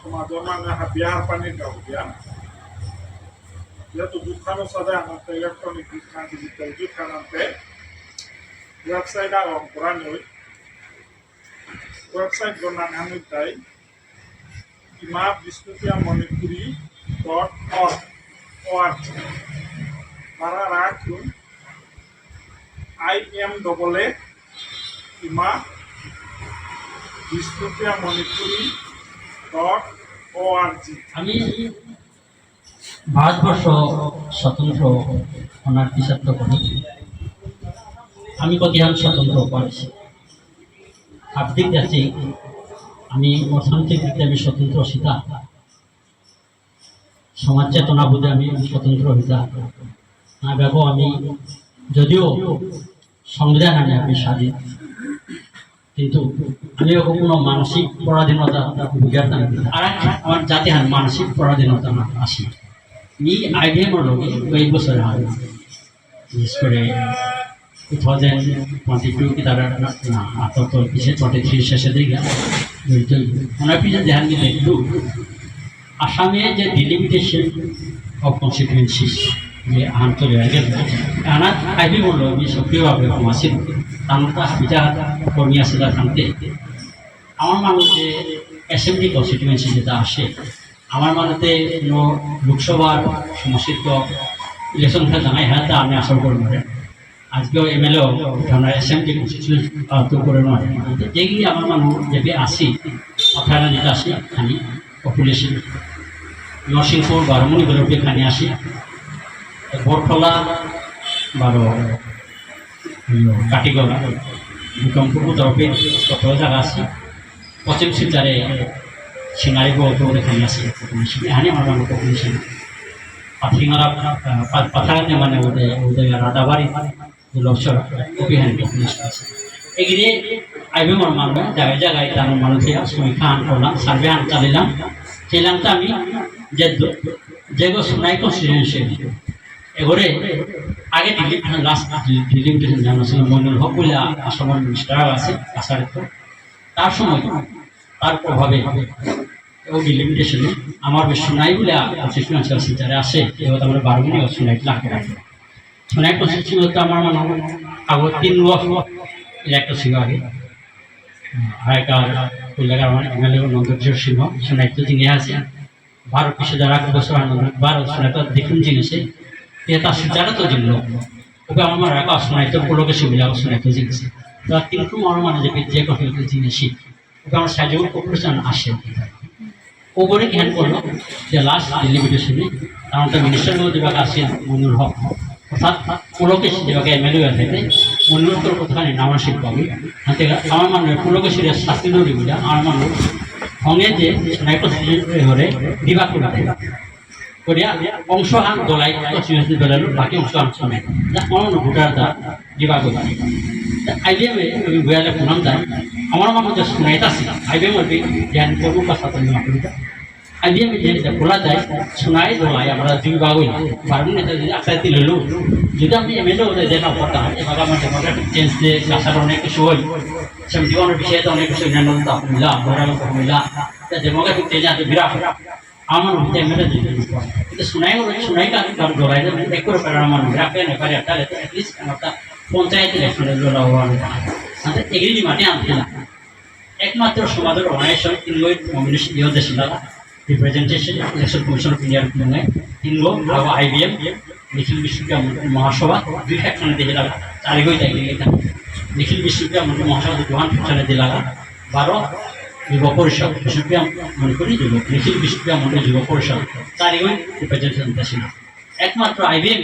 সমাজৰ মানে বিয়াৰ পানীৰ গাঁৱলীয়া যেহেতু দুখানো সাদা আমাকে ইলেকট্রনিক দুখান ডিজিটাল দুখান আনতে ওয়েবসাইট আর করা নই। ওয়েবসাইট আমি তাই Ima Bishnupriya Manipuri dot org org তারা রাখুন আই এম ডবল এ ইমা বিষ্ণুপ্রিয়া মণিপুরি আমি ভারতবর্ষ স্বতন্ত্র অনার্থিসাত্ব করি। আমি কতিহান স্বতন্ত্র পারছি? আর্থিক যাচ্ছি আমি অর্থনৈতিক দিক আমি স্বতন্ত্র সীতা। সমাজ চেতনা বুঝে আমি স্বতন্ত্র হিতা না দেখো আমি, যদিও সংবিধান আনে আমি স্বাধীন। কিন্তু আমি ওরকম কোনো মানসিক পরাধীনতা বুঝার না। আর আমার জাতি হান মানসিক পরাধীনতা না, আসি। এই আইডিয়া হলো এই বছরে হয় বিশেষ করে টু থাউজেন্ড টোয়েন্টি টু কি তারা না আপাতত পিছিয়ে টোয়েন্টি থ্রি শেষের দিকে ওনার পিছিয়ে ধ্যান দিলে একটু। আসামে যে ডিলিমিটেশন অফ কনস্টিটুয়েন্সিস যে আন্তর্জাতিক আইবি বলল, আমি সক্রিয়ভাবে কমাছিল তামতা বিচার কর্মী তার থানতে। আমার মানুষ অ্যাসেম্বলি কনস্টিটুয়েন্সি যেটা আসে, আমার মানুষতে কোনো লোকসভার সমষ্টিত ইলেকশন জানাই হ্যাঁ তা আমি আশা করব আজকেও এম এল ধরনের অ্যাসেম্বলি কনস্টিটিউশন তো করে নয় যেগুলি আমার মানুষ যে আসি আপনারা যেটা আসি, খানি পপুলেশন নরসিংপুর বারমণি বেরোবে খানি আসি। বরফলা বারো। কাটিগড়া। কত জায়গা আছে। পশ্চিম শিলচারে সিঙ্গারি বলতে ওদের খানি আছে এখানে আমার মানুষ পপুলেশন পাথিঙারা পাথারাতে মানে রাধাবাড়ি লোকসর ওপিহানি পপুলেশন আছে। এগিয়ে আইবে আমার মানুষ জায়গায় জায়গায় তার মানুষের সমীক্ষা আন করলাম, সার্ভে আন, চালিলাম। চাইলাম তো আমি যে যেগুলো সোনাই কনস্টিটিউশন এবারে আগে দিল্লি লাস্ট ডিলিমিটেশন মইনুল হক বলে আসামের আছে আসারিত তার সময়, তার প্রভাবে ও ডিলিমিটেশনে আমার বলে কনস্টিটিউন্সি সিটারে আসে এবার আমরা বারো মিনিট লাগে রাখে। সোনাই কনস্টিটিউন্সি আমার মানে আগত তিন ওয়াক ইলেক্ট ছিল আগে। আগেকার কল্যাণ আমার এমএলএ নন্দকিশোর সিংহ তো আছে পিছিয়ে যারা বছর আনন্দ ভারত সোনাই তো দেখুন জিনিসে। এটা সুচারা তো জিনিস ওকে আমার রাখা শোনাইতে সুবিধা শোনাইতে জিনিস। তো কিন্তু আমার মানে যে কথা জিনিসই ওকে আমার জ্ঞান করল যে লাস্ট ডেলিমিটেশনে কারণ তো মিনিস্টার যেভাবে আসেন মনুর হক, অর্থাৎ পুলকেশ যেভাবে এম এল এ থাকে মনুর তোর কোথায় নামাসিক পাবে। হাতে আমার শাস্তি নদী বুঝা আমার মানুষ সঙ্গে যে নাইট্রোস হরে বিভাগ করে করিয়া অংশ হান দলাই কনস্টিটিউশন দলালো বাকি অংশ শোনে যা অন্য ভোটার দা করে আইবিএম আমি বয়ালে ফোনাম যাই আমার মানুষ যে শুনাইতা আছে। আইবিএম এর জ্ঞান করব কথা তো নিমা করি আইবিএম যে খোলা যায় শুনাই দলাই আমরা দুই ভাগ হইল পারব না যদি আকৃতি লইলো যদি আমি এমএলএ হতে যে না পড়তাম এবার আমার ডেমোক্রেটিক চেঞ্জ যে আসার অনেক কিছু হই সেমনি অনেক বিষয়ে অনেক কিছু অন্যান্য মিলা ঘোরা মিলা ডেমোক্রেটিক চেঞ্জ আছে বিরাট আমার হতে এমএলএ দিতে কিন্তু শুনাই শুনাই কাজ কাজ দলাই যাবে এক করে পারে আমার রাখবে না পারে একটা অ্যাটলিস্ট একটা পঞ্চায়েত ইলেকশনের জন্য হওয়ার মানে এগ্রি মাঠে আনতে না? একমাত্র সমাজের অনায়াসন তিনগো কমিউনিস্ট ইয়ে দেশ রিপ্রেজেন্টেশন ইলেকশন কমিশন অফ ইন্ডিয়ার তুলনায় তিনগো আর আইবিএম নিখিল বিশ্ববিদ্যালয় মহাসভা, দুই সেকশনে দিয়ে লাগা চারিগই তাই নিখিল বিশ্ববিদ্যালয় মহাসভা দুহান সেকশনে দিয়ে লাগা বারো যুব পরিষদ বিশ্ববিদ্যালয় মনে করি যুব নিখিল বিশ্ববিদ্যালয় মনে যুব পরিষদ চারিগই রিপ্রেজেন্টেশন ছিল একমাত্র আইবিএম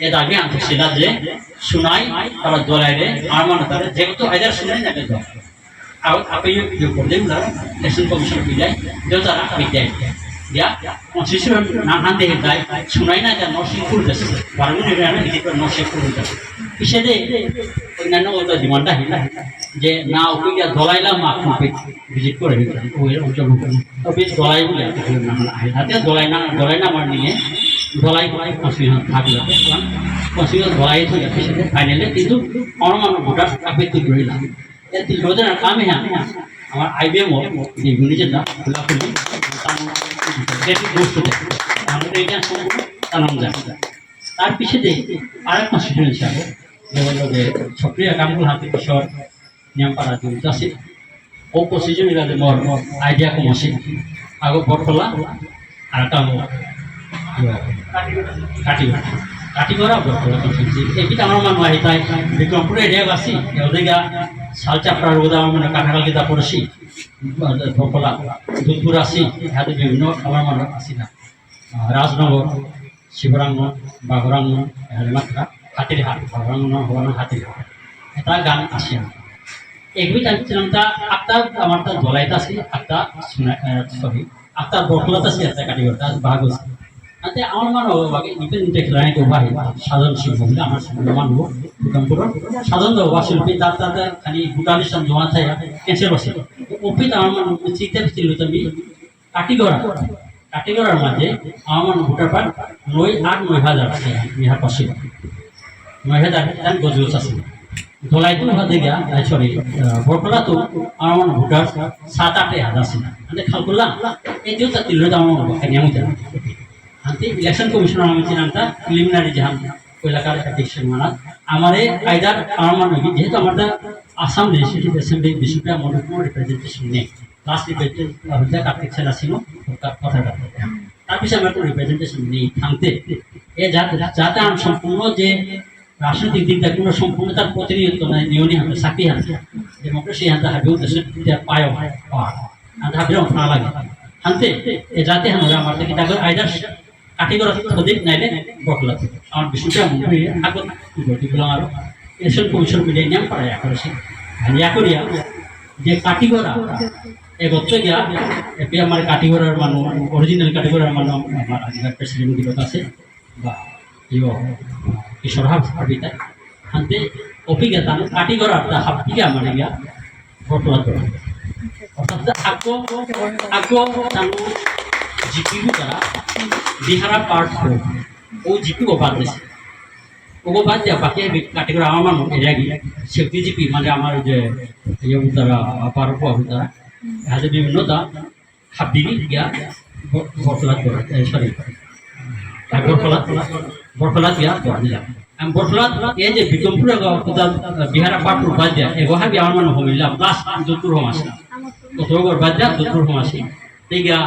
এ দাবি আনতেছিল যে শুনাই তারা দলাইরে আর মানে তারা যেহেতু আইদার শুনাই না দল আর আপনি ইয়ে করলেন তারা ইলেকশন কমিশন বিদায় যে তারা বিদায় দিয়া। কনস্টিটিউশন নানান দেখে যায়। শুনাই না যা নরসিংপুর দেশে এরিয়া নরসিংপুর দেশে পিছিয়ে অন্যান্য ওদের ডিমান্ডটা হিলা যে না, ওকে গিয়া দলাইলাম মা আপনি ভিজিট করে ওই অঞ্চল তবে দলাই বলে হাতে দলাই না দলাই না আমার নিয়ে। দলাই দলাই কনস্টিটিউশন থাকল। কনস্টিটিউশন দলাই থেকে পিছিয়ে ফাইনালে কিন্তু আমার মানুষ ভোটার আপত্তি রইলাম এই যোজনার কামে হ্যাঁ আমার আইবিএম এই গুণিজের খোলা খুলি দেয় আমাদের এটা সম্পূর্ণ তানাম যায় তার পিছনে আর এক মাস হিসাবে যে বলল যে সক্রিয় কামগুলো হাতে কিশোর নিয়ম পাড়া জড়িত আছে। ও প্রসিজন ইরাদে মর আইডিয়া কম আছে। আগো বটকলা আর একটা কাটি করা বটকলা কনসেন্সি এইটা আমার মানুষ আহি তাই বিক্রমপুরে এরিয়া আসি এদিকে শাল চাপড়ার ওদা মানে কাঁঠাল গীতা পড়ছি বটকলা দুধপুর আসি ইহাতে বিভিন্ন আমার মানুষ আসি না রাজনগর শিবরাঙ্গ বাগরাঙ্গ মাত্রা হাতির হাট বাগরাঙ্গ হওয়ানো হাতির হাট এটা গান আসে না এগুলি টাইম তা আত্মা আমার তা দলাইতা আছে আত্মা সরি আত্মা বটলাত আছে একটা কাটিগরটা ভাগ আছে আতে আমার মানো বাকি ইভেন দেখলাই তো ভাই সাধারণ শিল্প আমার সামনে মানব ভূতমপুর সাধারণ বা শিল্পী তার তাতে খালি ভুটানের সামনে জমা থাকে কেসে বসে ওপিত আমার মান চিন্তা ছিল তুমি কাটিগড়া কাটিগড়ার মাঝে আমার ভোটার পার নয় আট নয় হাজার আছে বিহার পাশে। নয় হাজার তার গজগজ আছে। ধলাই তো হাতে গিয়া সরি বটলা তো আমার ভোটার সাত আটে হাজার ছিল মানে খাল করলাম। এই যে তিল আমার মনে খাই আমি আনতে ইলেকশন কমিশনার আমি ছিলাম তা প্রিলিমিনারি জাহান এলাকার ডিসিশন মানা। আমারে আইদার আমার মনে যেহেতু আমার আসাম লেজিসলেটিভ অ্যাসেম্বলি বিষয়টা মনে কোনো রিপ্রেজেন্টেশন নেই। লাস্ট রিপ্রেজেন্টেশন কার্তিক সেনা ছিল কথাটা তারপিছনে আমার কোনো রিপ্রেজেন্টেশন নেই থামতে। এ যাতে যাতে আমি সম্পূর্ণ যে রাজনৈতিক দিক থেকে কোনো সম্পূর্ণ তার প্রতিনিধিত্ব নিয়মই হাতে চাকরি হাতে ডেমোক্রেসি হাতে হাবি উদ্দেশ্য পায় পাওয়া হাতে হাবির অংশ না লাগে। হানতে এ যাতে হানবে আমার থেকে তাকে আইদার কাটি করা অধিক নাইলে বকলা আমার বিষয়টা মনে আগত গতিগুলো আর। ইলেকশন কমিশন মিলিয়ে নিয়ম করা করেছে যে কাটি করা এ গত্র গিয়া এপি আমার কাটি করার মানুষ অরিজিনাল কাটি করার মানুষ আমার আজিকার প্রেসিডেন্ট দিবত আছে, বা ইয় কিশোর হাব হাবিতা হান্তে অভিজ্ঞতা কাটি করার তা হাবিকে আমার গিয়া করা। আকো আকো তানো জিপিও দ্বারা বিহারা পার্ট ও জিপি ও বাদ দিয়েছে ওগো বাদ দিয়া বাকি কাটিগড়া আমার মানুষ এরিয়া গিয়ে সেফটি জিপি মানে আমার যে ইয়ে দ্বারা পার এহাতে বিভিন্ন হাবিনি গিয়া করা সরি করা দিলাম আমি এই যে বিক্রমপুর বিহারা বাদ দিয়া এগো হাবি আমার মানুষ হমিলাম প্লাস যতুর হম কতগর বাদ দিয়া যতুর হম আসি তেগিয়া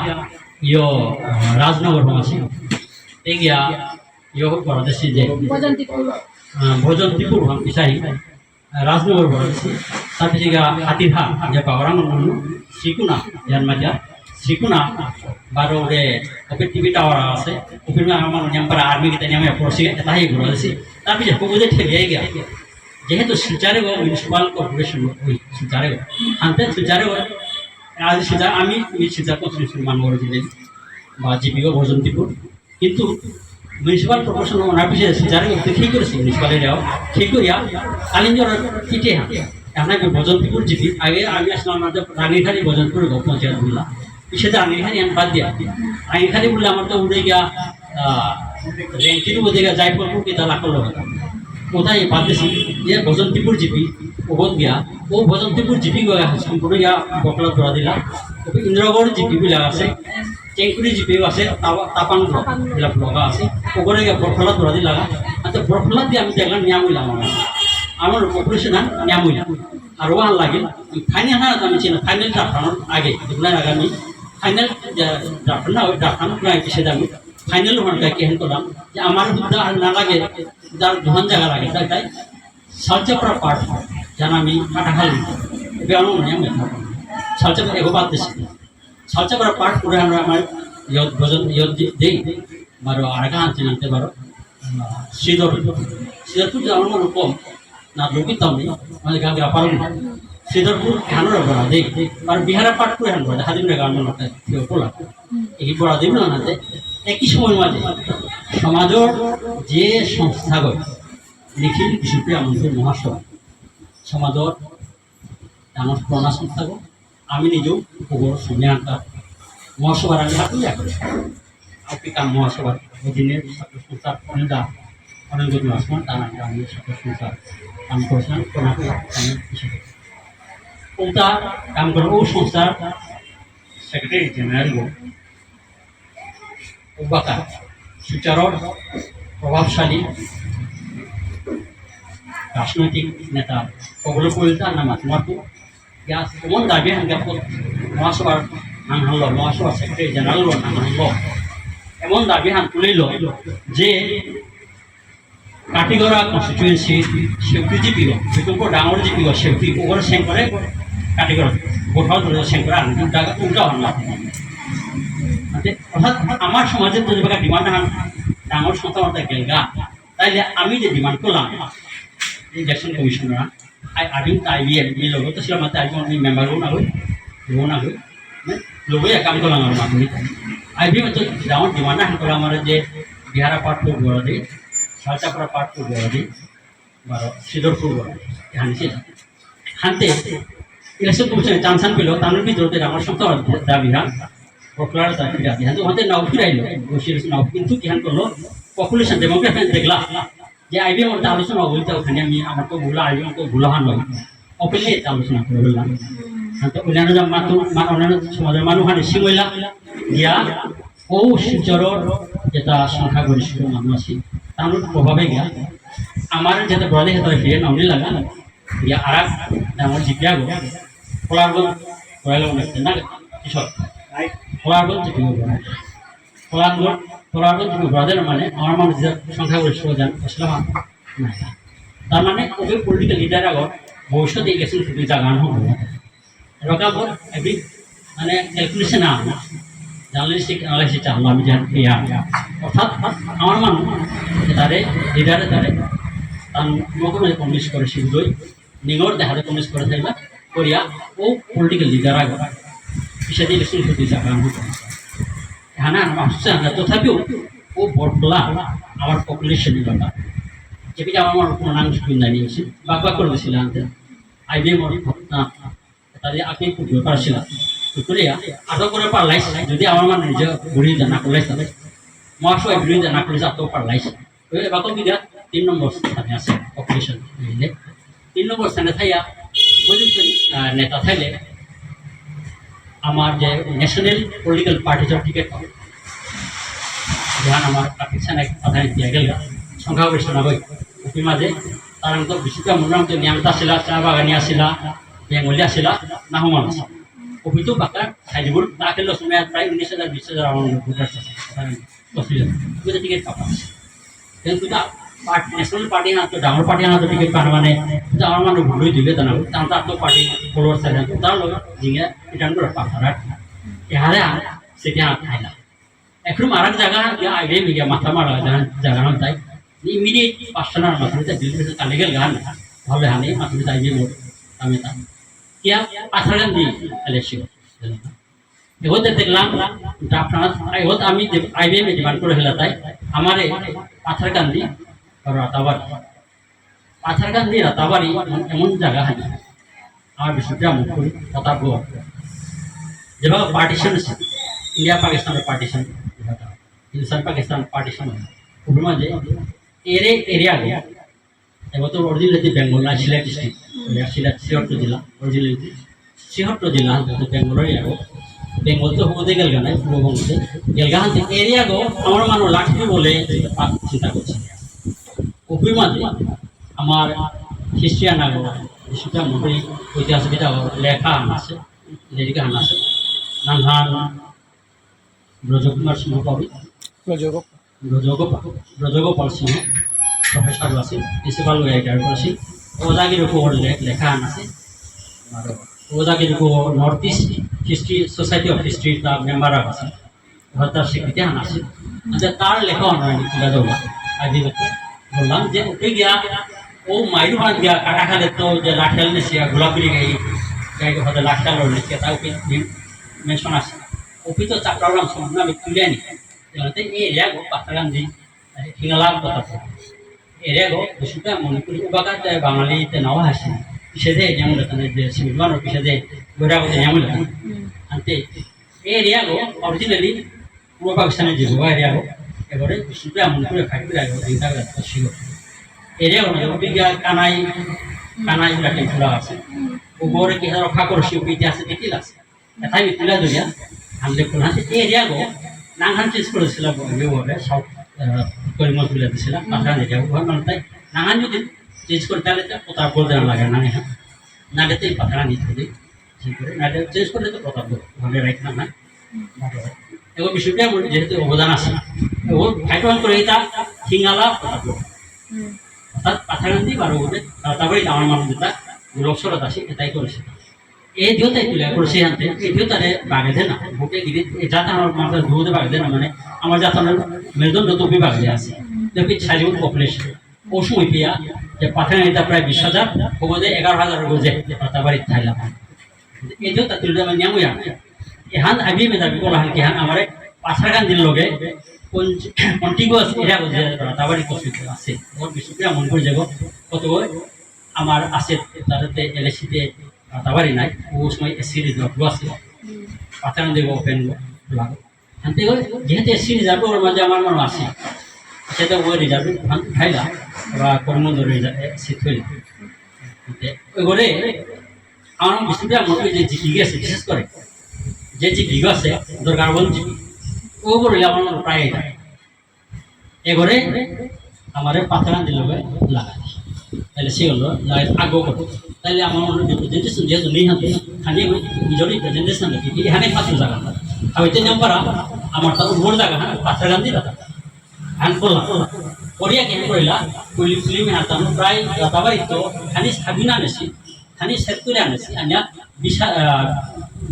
ইয় রাজনগর হম আসি তেগিয়া ইয় পরদেশি যে বজন্তিপুর ভোজন্তিপুর হম রাজনগর পরদেশি তারপরে গা হাতিরহা যে পাওয়ারাং মানুষ শ্রীকুনা জন্মাজা শ্রীকুনা, বারো রে ওপের টিভি টাওয়ার আছে। ওপের আমার নেম্বার আর্মি kita nyamanya পড়ছি তাই ঘুরেছি তারপরে কোবুদে ঠেলে গিয়া। যেহেতু শিলচারে গো মিউনিসিপাল কর্পোরেশন ওই শিলচারে গো হান্তে শিলচারে গো আজ শিলচার আমি শিলচার কনস্টিটিউশন মানবর জিলে বা জিপিও ভোজন্তিপুর কিন্তু মিউনিসিপাল কর্পোরেশন ওনার পিছিয়ে শিলচারে গো ঠিক করেছি মিউনিসিপাল এরিয়াও ঠিক করিয়া কালিঞ্জর পিঠে হাতে আপনাকে ভোজন্তিপুর জিপি আগে আমি আসলাম আমাদের রানীখালি ভোজনপুর গো, পঞ্চায়েত বুলা পিছিয়ে রানীখালি আমি বাদ দিয়া রানীখালি বললে আমার তো উড়ে গিয়া রেঙ্কির উড়ে গিয়া জয়পুরপুর কি তালা করল হতো কোথায় পাতেছি যে ভজন্তিপুর জিপি ওগত গিয়া, ও ভজন্তিপুর জিপি গয়া সম্পূর্ণ গিয়া বকলা ধরা দিলা। ইন্দ্রগড় জিপি বিলাক আছে, চেংকুরি জিপিও আছে তাপাং বিলাক লগা আছে ওগরে গিয়া বকলা ধরা দিলা। আচ্ছা বকলা দিয়ে আমি দেখলাম নিয়াম হইলাম আমার আমার পপুলেশন নিয়াম হইলাম আর ওয়ান লাগিল ফাইনাল না আমি চিনি ফাইনাল ড্রাফটানোর আগে এগুলো আগে আমি ফাইনাল ড্রাফট না, ওই ড্রাফটানো প্রায় পিছিয়ে যাব। ফাইনাল হনটা কি হেন করলাম, যে আমার বুদ্ধা আর না লাগে, যার ধন জায়গা লাগে, তাই তাই সালচাপড়া পার্ট যেন আমি কাটাখাল বেড়ানো মানে আমি সালচাপড়া এগো বাদ দিছি। সালচাপড়া পার্ট করে আমরা আমার ইয়ত ভোজন, ইয়ত দিই। বারো আরেকা আনতে আনতে পারো। শ্রীধর শ্রীধরপুর যে আমার কম। না লোকিতাম নেই আমাদের গান গা পারো না হ্যানো দেই আর বিহারা পাঠ করে হ্যান বড়া গান মনে কেউ পোলা এই বড়া দিব না হাতে একই সময় মাঝে সমাজৰ যে সংস্থাগত, নিখিল বিষ্ণুপ্ৰিয়া মন্ত্ৰী মহাসভা সমাজৰ ডাঙৰ পুৰণা সংস্থাগত, আমি নিজেও খবৰ সমীয়ান্তা মহাসভার আমি হাতুই করে আফ্রিকা মহাসভার অধীনে ছাত্র সংস্থার অনেকটা অনেক আসমান, তার আমি ছাত্র সংস্থার কোনাকে আমি হিসেবে ওটা কাম করে ও সংস্থার সেক্রেটারি জেনারেল উবাকা শিলচৰৰ প্ৰভাৱশালী রাজনৈতিক নেতা ওগুলো কবিতা নাম তোমাকে ইয়া এমন দাবি হাঙ্গা মহাসভার নাম হানল মহাসভার সেক্রেটারি জেনারেল নাম হানল এমন দাবি হান তুলিল যে কাটিগড়া কনস্টিটুয়েন্সি সেউটি জিপিও বিকল্প ডাঙর গোঠাও ধরে সেং করে আন উল্টা উল্টা হন না। অর্থাৎ আমার সমাজের যদি ডিমান্ড হান ডাঙর সংস্থা গেলগা। তাইলে আমি যে ডিমান্ড করলাম ইলেকশন কমিশনার আই আদিম, তাই বিয়ে এই লোক তো ছিলাম তাই আমি মেম্বার না হই লোক না হই লোকে কাম করলাম আমার মাধ্যমে আই বি তো যেমন ডিমান্ড হান করে আমার যে বিহারা পাঠ করে সালচাপড়া পাঠ করে গড়া দিই বারো সিদরপুর গড়া এখানে ছিল হানতে ইলেকশন কমিশনে চান্সান পেল তার ভিতরে আমার সংস্থা দাবি হান প্রক্লার দাবি দাবি হান আমাদের নাও ফিরাইলো বসিয়েছে নাও কিন্তু কিহান করল? পপুলেশন ডেমোগ্রাফি দেখলা যে আইবি মধ্যে আলোচনা বলতে ওখানে আমি আমার তো ভুলা, আইবি আমাকে ভুলা হান নয়। এটা আলোচনা করে বললাম। তো অন্যান্য অন্যান্য সমাজের মানুষ হানে সিমইলা দিয়া ও শিলচৰৰ যেটা সংখ্যাগরিষ্ঠ মানুহ আছিল তাৰ প্ৰভাৱে গিয়া আমাৰ যেটা বৰালি হেতৰ ফিৰে নমনি লাগা দিয়া আৰাক ডাঙৰ জিপিয়া গো বৰাই ল'ব লাগিছে না পিছত বরাই কলারগঞ্জ কলারগঞ্জ জিপি বরাদের মানে আমার মানুষ যে সংখ্যাগরিষ্ঠ যান ইসলাম নাই। তার মানে ওই পলিটিক্যাল লিডার আগত, ভবিষ্যতে ইলেকশন শুধু জাগান হব। রকাবর এভি মানে ক্যালকুলেশন আম জার্নালিস্টিক অ্যানালাইসিস চাহলো আমি পেয়া অর্থাৎ আমার মানুষ তারে লিডারে তারে, তার নকল কমিউনিস করে শিবদই নিগর দেখাতে কমিউনিস করে থাকবা করিয়া ও পলিটিক্যাল লিডার আগত পিছাতে ইলেকশন শুধু জাগান হব হ্যাঁ আমার হচ্ছে তথাপিও ও বটলা আমার পপুলেশনের কথা যেটা আমার পূর্ণাংশ দাঁড়িয়ে আছে বাক বাক করে দিয়েছিল আনতে। আইবিএ মর না তাহলে আপনি পুজো পারছিলাম যদি আমার মানে নেতা থাইলে আমার যে ন্যাশনাল পলিটিক্যাল পার্টিজৰ টিকেট পাব। যাহান আমাৰ পাকিস্তানে প্ৰাধান্য দিয়া গেল নাগৰিক উপি মাজে তাৰ অন্তত বিচিত্ৰ মনোৰম যে নিয়ামিত আছিলা, চাহ বাগানী আছিলা বেংগলী আছিলা নাহমান আছিল। কবিটো বাকা ঠাইবোৰ তাকে লচুমীয়া প্ৰায় ঊনৈছ হাজাৰ বিছ হাজাৰ আমাৰ ভোটাৰ্ছ আছে হাজাৰ। টিকেট পাবা। কিন্তু পাৰ্টি নেশ্যনেল পাৰ্টি হাতত ডাঙৰ পাৰ্টি হাতত টিকেট পাৰ মানে ডাঙৰ মানুহ ভুল দিলে জানাব। তাৰ তাতো পাৰ্টি ফলোৱাৰ চাই তাৰ লগত জিঙে ৰিটাৰ্ণ কৰা পাথাৰাত এহারে সেটি খাইলা এখন এক জায়গা আগে মিগিয়া মাথা মারা জায়গা নাম তাই। ইমিডিয়েট পাঁচশোনার মাথায় তাই বিল কালে গেল গান ভাবে হানি মাথায় তাই আমি তা কিয়া পাথারান দি এলেছিল এগোতে দেখলাম আপনার এগোতে আমি আইবিএম ডিমান্ড করে হেলা তাই আমারে পাথার কান্দি রাতাবাড়ি পাথার কান্দি রাতাবাড়ি এমন জায়গা হানি আমার বিষয়টা মুখ করি কথা বল যেভাবে পার্টিশন আছে ইন্ডিয়া পাকিস্তানের পার্টিশন হিন্দুস্তান পাকিস্তান পার্টিশন ওগুলোর মাঝে এরে এরিয়া গিয়া এবার তো অরিজিনালি বেঙ্গল না সিলেট ডিস্ট্রিক্ট সিলেট সিহট্ট জেলা অরিজিনালি সিহট্ট জেলা বেঙ্গলের এরিয়া বেঙ্গল তো হতে গেল গান পূর্ববঙ্গতে। গেলগা হাতে এরিয়া গো আমার মানুষ লাঠি বলে চিন্তা করছে। মাঝে আমার হিস্ট্রিয়ান আগো সেটা মোটাই ঐতিহাসিক এটা লেখা আন আছে লেখিকা আন আছে। নানহান ব্রজকুমার সিংহ কবি ব্রজগোপাল ব্রজগোপাল সিংহ প্রফেসর আছে প্রিন্সিপাল রাইটার করেছি ওদাগির উপর লেখা আছে ওদাগির উপর north east history society of history তার মেম্বার আছে তার স্বীকৃতি আন আছে আচ্ছা তার লেখা অনলাইন তুলে আগে বললাম যে ওকে গিয়া ও মাইরু হাত গিয়া কাটা খালে তো যে লাঠিয়াল নেছিয়া গোলাপিরি গাই গাই হতে লাঠিয়াল নেছিয়া তা ওকে মেনশন আছে ওপি তো চাপড়ালাম সম্পূর্ণ আমি তুলে আনি এই এরিয়া গো পাতাগান্ধি হিঙালাম কথা এরিয়া গো বেশিটা মণিপুরি উবাকাত বাঙালিতে নাও হাসি পিছেদে যেমন লেখানে যে সিমিলমান পিছেদে গোড়াগতে যেমন লেখানে আনতে এই এরিয়া গো অরিজিনালি পূর্ব পাকিস্তানের যে গোয়া এরিয়া গো এবারে বেশিটা মণিপুরে ফ্যাক্টরি আগে এইটা ছিল। এরিয়া গো ওপি গিয়া কানাই কানাই গুলাকে খোলা আছে। ওপরে কি রক্ষা করছি ইতিহাসে দেখিল আছে। এটাই তুলে ধরিয়া হামলে কোন আছে এই এরিয়া নাংহান চেঞ্জ করেছিলাম ওভাবে সব করিমত তুলে দিয়েছিলাম পাথরা দিকে মানে তাই নাংহান যদি চেঞ্জ করে তাহলে তো প্রতাপ বলতে না লাগে না ঠিক করে। করলে তো ভাবে রাইট না না এবার বিষয়টা আমার যেহেতু অবদান আছে ও ফাইটন করে এটা হিঙালা প্রতাপ অর্থাৎ পাথাগান্ধি বারো বলে তারপরে আমার মানুষ যেটা লোকসরত আছে এটাই করেছে। এই দিওতাই তুলে করেছে আনতে, এই দিওতারে বাগে দেয় না বুকে গিরি যাতে আমার মাথায় ধুতে বাগে দেয় না মানে আমার যাতে বাগে আছে। দেখবি সাইজেবল পপুলেশন ও সময় যে পাথাগান্ধিটা প্রায় বিশ হাজার কমে এগারো হাজার বোঝে পাতাবাড়ি থাইলাম এই তুলে আমার নিয়মই আনে। এহান আবি মেধাবি বলা হান কি আমার পাথাগান্ধির লগে কন্টিগুয়াস এরিয়া রাতাবাড়ি কষ্ট আছে। ওর বিষয়টা মনে করে যাব, কত আমার আছে, তাতে এলএসিতে রাতাবাড়ি নাই, ও সময় এসি রিজার্ভ আছে পাতান দেব ওপেন লাগো হাতে যেহেতু এসি রিজার্ভ ওর মাঝে আমার মনে আছে। সেটা ওই রিজার্ভ খাইলা বা কর্মদর সিট হইলা ওইবারে আমার বিষয়টা মনে হয় যে জিপি আছে, বিশেষ করে যে জিপি আছে দরকার বল জিপি ও বলে আমার প্রায় এবারে আমার পাতলা দিল লাগাই। তাহলে সে হলো আগ্রহ করব। তাহলে আমার মনে হয় রিপ্রেজেন্টেশন যেহেতু নেই হাতে, খালি নিজের রিপ্রেজেন্টেশন রাখি এখানে পাত্র জায়গা হয়তো নাম পারা আমার তার উপর জায়গা হ্যাঁ পাত্রা গান্ধী রাখা। হ্যান করলাম করিয়া কেন করিলা কইলি ফিল্ম হাতাম প্রায় রাতাবাড়ি তো খানি সাবিনা আনেছি খানি সেট করে আনেছি, আনিয়া বিশ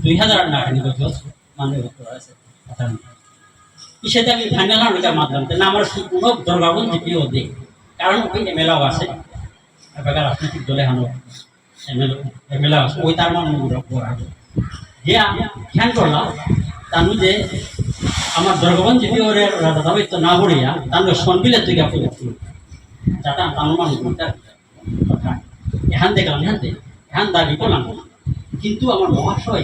দুই হাজার না খানি গছ মানে আছে সেটা আমি ফাইনাল মাধ্যমে না আমার কোনো দরগাবন জিপিও দিই কারণ ওই এমএলএও আছে। এবার রাজনৈতিক দলে হানো? এমএলএ আছে ওই তার মানে যে খ্যান করলাম তানু যে আমার দরগাবন জিপি ওরে দাদাবাই তো না বড়িয়া তানু সনবিলে তুই গাফু দেখছি যাতে তানু মানুষ এখান দেখলাম এখান থেকে, এখান দাবি করলাম। কিন্তু আমার মহাশয়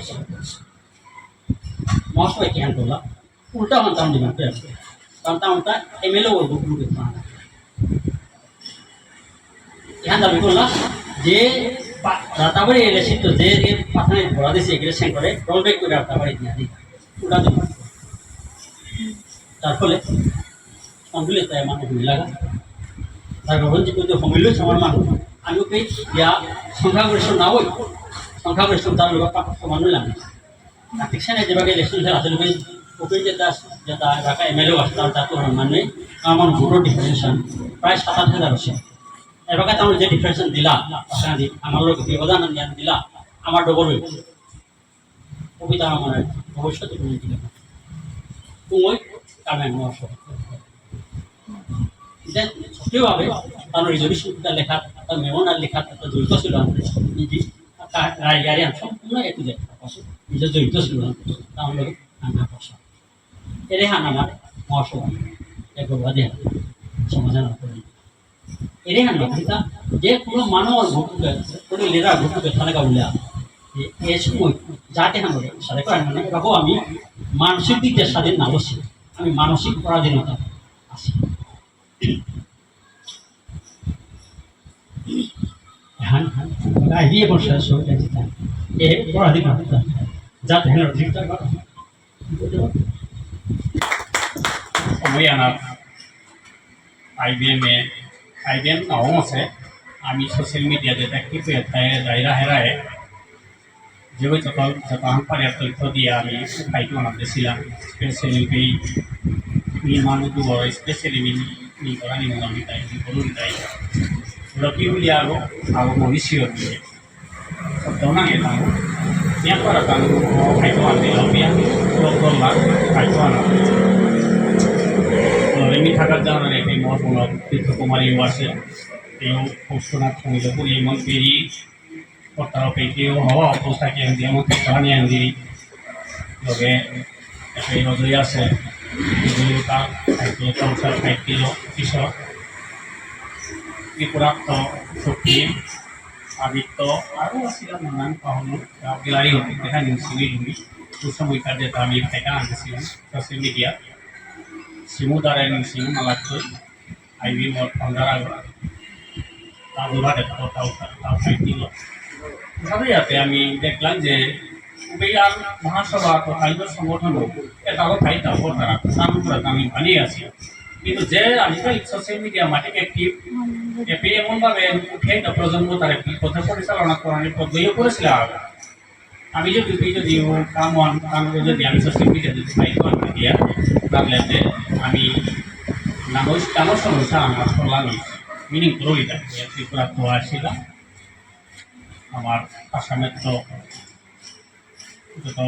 মহাশয় খ্যান করলাম, উল্টা মানতাম দিবেন কারণ তেমনটা এমএলএ ওর গ্রুপ এখান দাবি করলাম যে রাতাবাড়ি এলেছি তো যে যে পাথানে ভরা দিয়েছে, এগুলো সেন করে রোল করে রাতাবাড়ি দিয়ে দিই। তার ফলে সম্মিলিত তাই আমার হমি লাগা। তার যে আমার মানুষ। আমি ওকে ইয়া সংখ্যাগরিষ্ঠ না হই সংখ্যাগরিষ্ঠ তার হইলাম ঠিক সেনে যেভাবে ইলেকশন আসলে ওকে যেটা যেটা ঢাকা এম এল এ আসে, তার তাতে মানে আমার ভোটর ডিফারেন্সন প্রায় সাত হাজার আছে এবার তোমার যে ডিফারেন্সন দিলা দি আমার লোক ব্যবধান জ্ঞান দিলা, আমার ডবল কবিতা আমার ভবিষ্যতে তুমি দিলে তুমি কামে এটা সক্রিয়ভাবে তার লেখা, তার মেমোনার লেখা একটা জড়িত ছিল নিজে রায়গারি নিজে জড়িত ছিল তাহলে আনা পয়সা এরে হান মহাসভা। দেয়া সমাধান করে হান নথিতা যে কোনো মানব ঘটুকে কোনো লেরা ঘটুকে থানা উল্লা এ সময় যাতে হান সাথে করেন মানে এরকম আমি মানসিক দিক স্বাধীন না বসি আমি মানসিক পরাধীনতা আছি। হান হান আইডিয়া বসে সরকার দিতাম এ পরাধীনতা যাতে অধিকতা করা সময় আনার, আইবিএমে আইবিএম নাও আছে। আমি অ্যাক্টিভ হয়ে থাকে দায়রা হেরায়। যেভাবে যত যত পারিয়ার তথ্য দিয়ে আমি ফাইটো বানাতেছিলাম স্পেশালি নির্মাণ উদ্যোগ স্পেশালি নি করা নিমন আমি তাই বলুন তাই। রকি বুলি আৰু আৰু মহিচিও দিয়ে। সত্য নাগে তাহো ইয়াৰ পৰা তাহো ফাইটো আনা রেমি থাকার জানার একটি মহকুমা তীর্থকুমারী আছে। তেও পশুনাথ সঙ্গীতপুর এমন পেরি কর্তারপে কেউ হওয়া অবস্থাকে এমনি এমন কাহানি এমনি লগে একটা নজরি আছে সংসার খাইতে পিছত ত্রিপুরাপ্ত শক্তি, আদিত্য আৰু আছিলে নানান পাহনো গিলাৰি হতে দেখা লুমি সুসময়িকার যেটা আমি দেখা আনতেছিলাম সোশ্যাল মিডিয়া সিমু দ্বারা সিমু নালাগকৈ আই বি মত ফাউন্ডার আগৰ তাগুলা দেখা তাও তাও খাইছিল তবে ইয়াতে আমি দেখলাম যে উবেয়ার মহাসভা তথা আইন সংগঠন এটাও ফাইটা হওয়ার তারা করে আমি বানিয়ে আছি। কিন্তু যে আজকাল সোশ্যাল মিডিয়া মাটিকে একটি এপি এমনভাবে উঠে না প্রজন্ম তার একটি পথে পরিচালনা করার পদ্ধতিও করেছিল আমি যদি যদি কাম কাম যদি আমি সোশ্যাল মিডিয়া যদি পাই তো দিয়া যে আমি নামস নামস সমস্যা আমার করলাম মিনিং করো এটা ত্রিপুরা তো আসছিলাম আমার আসামের তো যত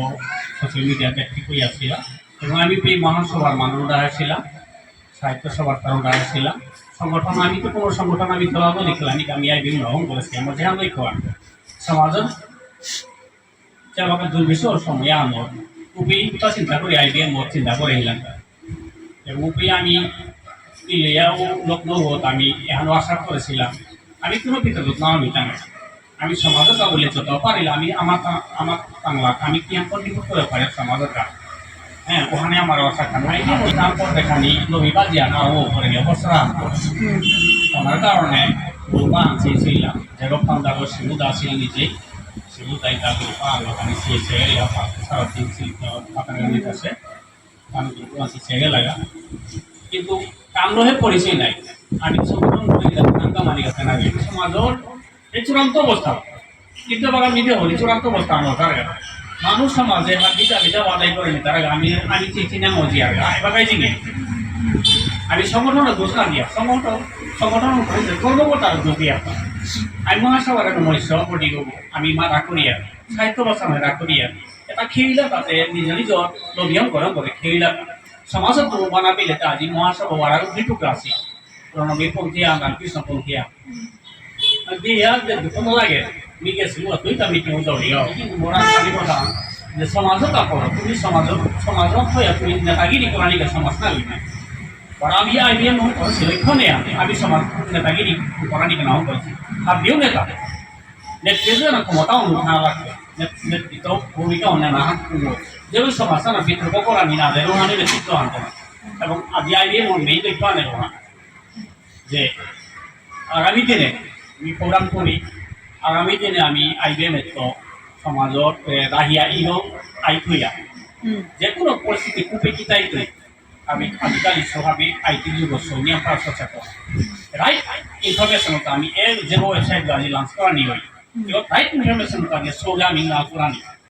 সোশ্যাল মিডিয়াতে অ্যাক্টিভ হয়ে আসছিলাম এবং আমি এই মহাসভার মানুষরা আসছিলাম সাহিত্য সভার কারণরা আসছিলাম সংগঠন আমি তো কোনো সংগঠন, আমি দলাবো লিখলাম আমি আই বিভিন্ন রকম করেছি আমার যেখানে লিখলাম সমাজত যে আমাকে দুর্বিষহ সময় আমার উপি তো চিন্তা করি আইডিয়া মোট চিন্তা করে এবং উপি আমি ইলিয়াও লক্ষ্ণৌত আমি এখানে আশা করেছিলাম আমি কোনো না আমি টাঙাই আমি সমাজত বলে যত পারিলে আমি আমার আমার বাংলা আমি কি কন্ট্রিবিউট করে পারি সমাজত হ্যাঁ ওখানে আমার আশা খানাই তারপর দেখানি রবিবার দিয়া না ও করে গিয়ে বসরা ওনার কারণে বলবা আনছি ছিলাম যেরকম ফান্ডার শিবু দাস ছিল নিজেই। কিন্তু আছি সেগে লাগা কিন্তু কামরহে পরিচয় নাই আমি সংগঠন করে দিলাম নাঙ্গা মানি গেছে না সমাজর এই চূড়ান্ত অবস্থা কিন্তু বাবা নিজে হলি চূড়ান্ত অবস্থা আমার তার মানুষ সমাজে বা বিটা বিটা বাদাই নি তারা আমি আমি চিঠি না মজি আর এবার আমি সংগঠনের দোষ না দিয়া সংগঠন সংগঠন কর্মকর্তার দোষ দিয়া আমি মহাসভার একটা মহিষ সভাপতি করব আমি মা রাখরিয়া সাহিত্য বাসনে রাখরিয়া এটা খেলিলা তাতে নিজ নিজ লভিয়াম গরম করে খেলিলা সমাজত বানাবিলে তা আজি মহাসভা বাড়ার দুই টুকরা আছে প্রণবী পন্থিয়া গান কৃষ্ণ পন্থিয়া দিয়া যে দুঃখ লাগে মি গেছিল তুই তা মিটিং দৌড়িয়া কিন্তু মোরা খালি কথা, যে সমাজত আপর তুমি সমাজত সমাজত হয়ে তুমি নেতাগিরি করানিকা সমাজ না કરાવી આવીએ હું સિલેક્શને આપે આવી સમાજ નેતાગીરી પોતાની બનાવ કરે છે આ બેવ નેતા નેતૃત્વના ક્ષમતાઓનું ના રાખે નેતૃત્વ ભૂમિકાઓને ના હાંકવું જેવી સમાજના વિતર્કોકોરાનીના વેરોહાને નેતૃત્વ હાંકવા এবং আজ আইডিয়া এবং মেইন প্ল্যান এলো না যে আগামী দিনে আমি প্রোগ্রাম করি আগামী দিনে আমি আইবিএম এত সমাজত রাহিয়া ইনো আই থইয়া যে কোনো পরিস্থিতি কুপে কিতাই তৈরি আমি আজিকালি আমি আইটি যুগ সৈনিয়া প্রায় সচেতন রাইট ইনফরমেশন তো আমি এর যে ওয়েবসাইট আমি লঞ্চ করা নিয়ে রাইট ইনফরমেশন আমি সোগা আমি করা নি